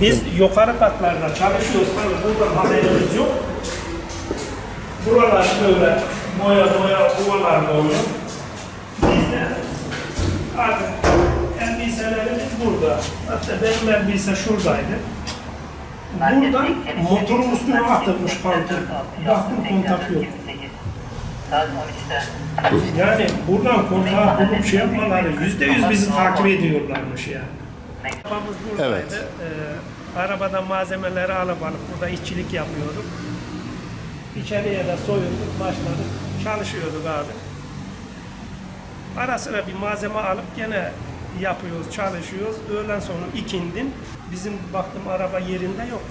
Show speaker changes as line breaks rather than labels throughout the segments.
Biz yukarı katlarda çalışıyoruz. Tabii buradan haberimiz yok. Buralar böyle boya boya kovalar dolu. Biz de artık elbiselerimiz burada. Hatta benim elbise şuradaydı. Burada motorun üstüne atılmış pantolon. Baktım kontak yok.
Saat 13'te.
Yani buradan kontağı bulup şey yapmaları yüzde yüz bizi takip ediyorlarmış yani. Arabamız buradaydı.
Evet.
Ee, arabadan malzemeleri alıp alıp burada işçilik yapıyorduk. İçeriye de soyunduk, başladık. Çalışıyorduk abi. Ara sıra bir malzeme alıp gene yapıyoruz, çalışıyoruz. Öğlen sonu ikindin. Bizim baktım araba yerinde yok.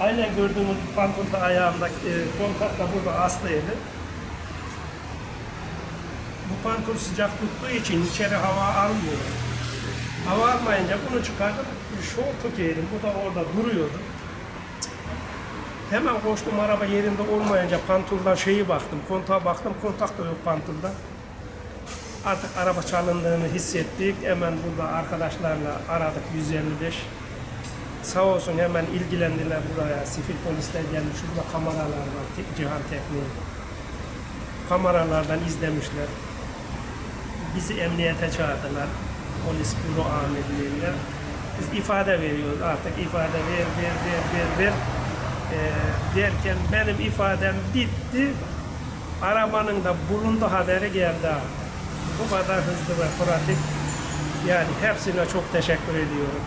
Aynen gördüğümüz pantolonda ayağımda e, kontak da burada aslıydı. Bu pantolon sıcak tuttuğu için içeri hava almıyor. Hava almayınca bunu çıkardım, şortu giydim. Bu da orada duruyordu. Hemen koştum araba yerinde olmayınca pantolondan şeyi baktım, kontağa baktım, kontak da yok pantolonda. Artık araba çalındığını hissettik. Hemen burada arkadaşlarla aradık 155. Sağ olsun hemen ilgilendiler buraya. Sivil polisler gelmiş. Şurada kameralar var. Cihan Tekniği. Kameralardan izlemişler. Bizi emniyete çağırdılar. Polis büro amirliğinde. Biz ifade veriyoruz artık ifade ver ver ver ver ver. Ee, derken benim ifadem bitti. Arabanın da bulundu haberi geldi. Bu kadar hızlı ve pratik. Yani hepsine çok teşekkür ediyorum.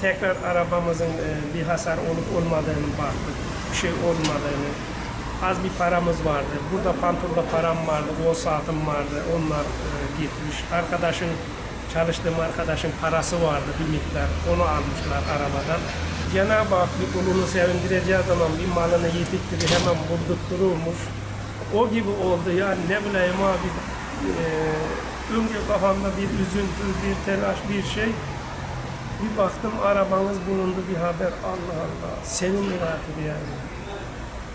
Tekrar arabamızın e, bir hasar olup olmadığını baktık. Bir şey olmadığını. Az bir paramız vardı. Burada pantolonda param vardı, o saatim vardı. Onlar e, gitmiş. Arkadaşın, çalıştığım arkadaşın parası vardı bir miktar. Onu almışlar arabadan. Cenab-ı Hak bir kulunu sevindireceği zaman bir malını yitiktiri hemen buldurttururmuş. O gibi oldu yani ne bileyim abi e, önce kafamda bir üzüntü, bir telaş, bir şey. Bir baktım arabanız bulundu bir haber. Allah Allah. Sevindim artık yani.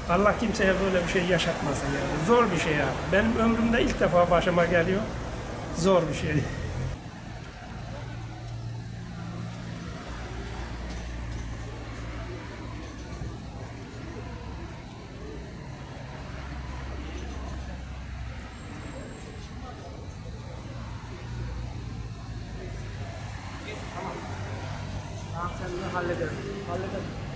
Allah kimseye böyle bir şey yaşatmasın yani. Zor bir şey ya. Benim ömrümde ilk defa başıma geliyor. Zor bir şey. Tamam sen de halledersin. Halledersin.